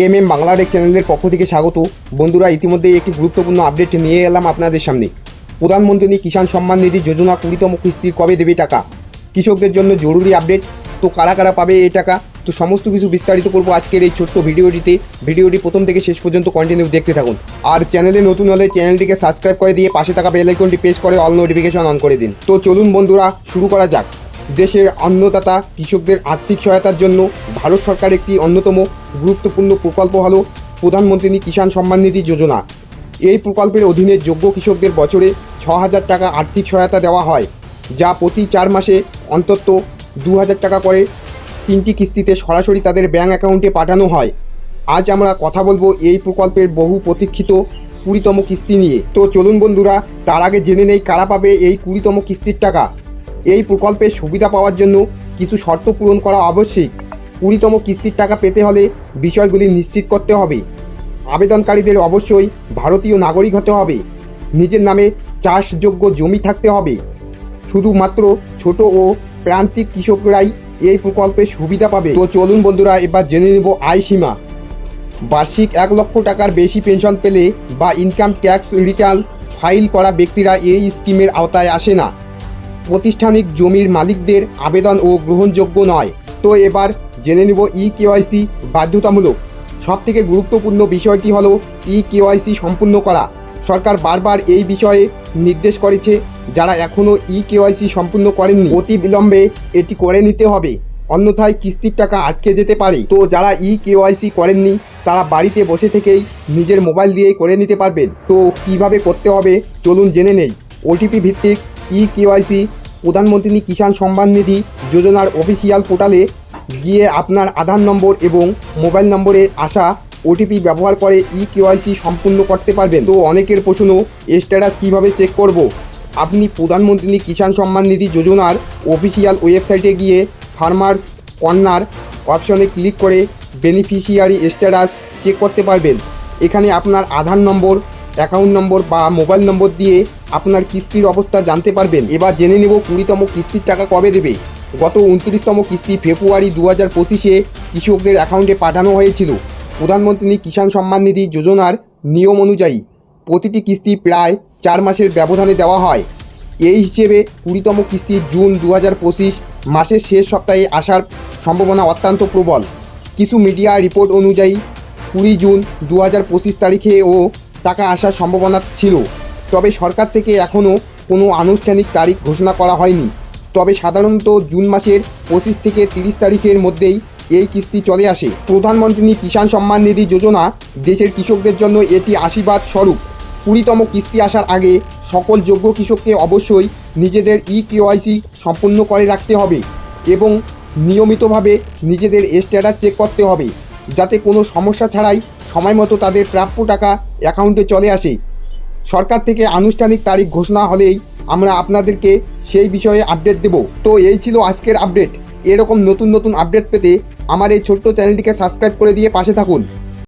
M M বাংলার এক চ্যানেলের পক্ষ থেকে স্বাগত। বন্ধুরা ইতিমধ্যে একটি গুরুত্বপূর্ণ আপডেট নিয়ে এলাম আপনাদের সামনে। প্রধানমন্ত্রী কিষাণ সম্মান নিধি যোজনা কুড়িতম কিস্তির কবে দেবে টাকা? কৃষকদের জন্য জরুরি আপডেট। তো কারা কারা পাবে এই টাকা? তো সমস্ত কিছু বিস্তারিত করব আজকের এই ছোট্ট ভিডিওটিতে। ভিডিওটি প্রথম থেকে শেষ পর্যন্ত কন্টিনিউ দেখতে থাকুন। আর চ্যানেলে নতুন হলে চ্যানেলটিকে সাবস্ক্রাইব করে দিয়ে পাশে থাকা বেল আইকনটি প্রেস করে অল নোটিফিকেশন অন করে দিন। তো চলুন বন্ধুরা, শুরু করা যাক। দেশের অন্নদাতা কৃষকদের আর্থিক সহায়তার জন্য ভারত সরকার একটি অন্যতম গুরুত্বপূর্ণ প্রকল্প হলো প্রধানমন্ত্রী কিষাণ সম্মান নিধি যোজনা। এই প্রকল্পের অধীনে যোগ্য কৃষকদের বছরে ছ হাজার টাকা আর্থিক সহায়তা দেওয়া হয়, যা প্রতি চার মাসে অন্তত দু হাজার টাকা করে তিনটি কিস্তিতে সরাসরি তাদের ব্যাঙ্ক অ্যাকাউন্টে পাঠানো হয়। আজ আমরা কথা বলব এই প্রকল্পের বহু প্রতীক্ষিত কুড়িতম কিস্তি নিয়ে। তো চলুন বন্ধুরা, তার আগে জেনে নেই কারা পাবে এই কুড়িতম কিস্তির টাকা। এই প্রকল্পের সুবিধা পাওয়ার জন্য কিছু শর্ত পূরণ করা আবশ্যিক। কুড়িতম কিস্তির টাকা পেতে হলে বিষয়গুলি নিশ্চিত করতে হবে। আবেদনকারীদের অবশ্যই ভারতীয় নাগরিক হতে হবে। নিজের নামে চাষযোগ্য জমি থাকতে হবে। শুধুমাত্র ছোট ও প্রান্তিক কৃষকরাই এই প্রকল্পের সুবিধা পাবে। তো চলুন বন্ধুরা, এবার জেনে নেব আয় সীমা। বার্ষিক এক লক্ষ টাকার বেশি পেনশন পেলে বা ইনকাম ট্যাক্স রিটার্ন ফাইল করা ব্যক্তিরা এই স্কিমের আওতায় আসে না। প্রতিষ্ঠানিক জমির মালিকদের আবেদন ও গ্রহণযোগ্য নয়। তো এবার জেনে নিব ই কেওয়াইসি বাধ্যতামূলক। সবথেকে গুরুত্বপূর্ণ বিষয়টি হলো ই কেওয়াইসি সম্পূর্ণ করা। সরকার বারবার এই বিষয়ে নির্দেশ করেছে, যারা এখনও ই কেওয়াইসি সম্পূর্ণ করেননি। অতি বিলম্বে এটি করে নিতে হবে। অন্যথায় কিস্তির টাকা আটকে যেতে পারে। তো যারা ই কেওয়াইসি করেননি, তারা বাড়িতে বসে থেকেই নিজের মোবাইল দিয়েই করে নিতে পারবেন। তো কীভাবে করতে হবে, চলুন জেনে নেই। ওটিপি ভিত্তিক ই কেওয়াইসি প্রধানমন্ত্রী কিষাণ সম্মান নিধি যোজনার অফিসিয়াল পোর্টালে গিয়ে আপনার আধার নম্বর এবং মোবাইল নম্বরে আসা ওটিপি ব্যবহার করে ই কেওয়াইসি সম্পূর্ণ করতে পারবেন। তো অনেকের প্রশ্ন স্ট্যাটাস কীভাবে চেক করব? আপনি প্রধানমন্ত্রী কিষাণ সম্মান নিধি যোজনার অফিসিয়াল ওয়েবসাইটে গিয়ে ফার্মার্স কর্নার অপশনে ক্লিক করে বেনিফিশিয়ারি স্ট্যাটাস চেক করতে পারবেন। এখানে আপনার আধার নম্বর অ্যাকাউন্ট নম্বর বা মোবাইল নম্বর দিয়ে আপনার কিস্তির অবস্থা জানতে পারবেন। এবার জেনে নেব কুড়িতম কিস্তির টাকা কবে দেবে। গত উনত্রিশতম কিস্তি ফেব্রুয়ারি দু হাজার পঁচিশে কৃষকদের অ্যাকাউন্টে পাঠানো হয়েছিল। প্রধানমন্ত্রী কিষাণ সম্মান নিধি যোজনার নিয়ম অনুযায়ী প্রতিটি কিস্তি প্রায় চার মাসের ব্যবধানে দেওয়া হয়। এই হিসেবে কুড়িতম কিস্তি জুন দু হাজার পঁচিশ মাসের শেষ সপ্তাহে আসার সম্ভাবনা অত্যন্ত প্রবল। কিছু মিডিয়া রিপোর্ট অনুযায়ী কুড়ি জুন দু হাজার পঁচিশ তারিখেও টাকা আসার সম্ভাবনা ছিল। তবে সরকার থেকে এখনও কোনো আনুষ্ঠানিক তারিখ ঘোষণা করা হয়নি। তবে সাধারণত জুন মাসের পঁচিশ থেকে তিরিশ তারিখের মধ্যেই এই কিস্তি চলে আসে। প্রধানমন্ত্রী কিষাণ সম্মান নিধি যোজনা দেশের কৃষকদের জন্য এটি আশীর্বাদ স্বরূপ। কুড়িতম কিস্তি আসার আগে সকল যোগ্য কৃষককে অবশ্যই নিজেদের ই কেওয়াইসি সম্পূর্ণ করে রাখতে হবে এবং নিয়মিতভাবে নিজেদের স্ট্যাটাস চেক করতে হবে। যাতে কোনো সমস্যা ছাড়াই সময় মতো তাদের প্রাপ্য টাকা অ্যাকাউন্টে চলে আসে। সরকার থেকে আনুষ্ঠানিক তারিখ ঘোষণা হলেই আমরা আপনাদেরকে সেই বিষয়ে আপডেট দেব। তো এই ছিল আজকের আপডেট এরকম নতুন নতুন আপডেট পেতে আমার এই ছোট্ট চ্যানেলটিকে সাবস্ক্রাইব করে দিয়ে পাশে থাকুন।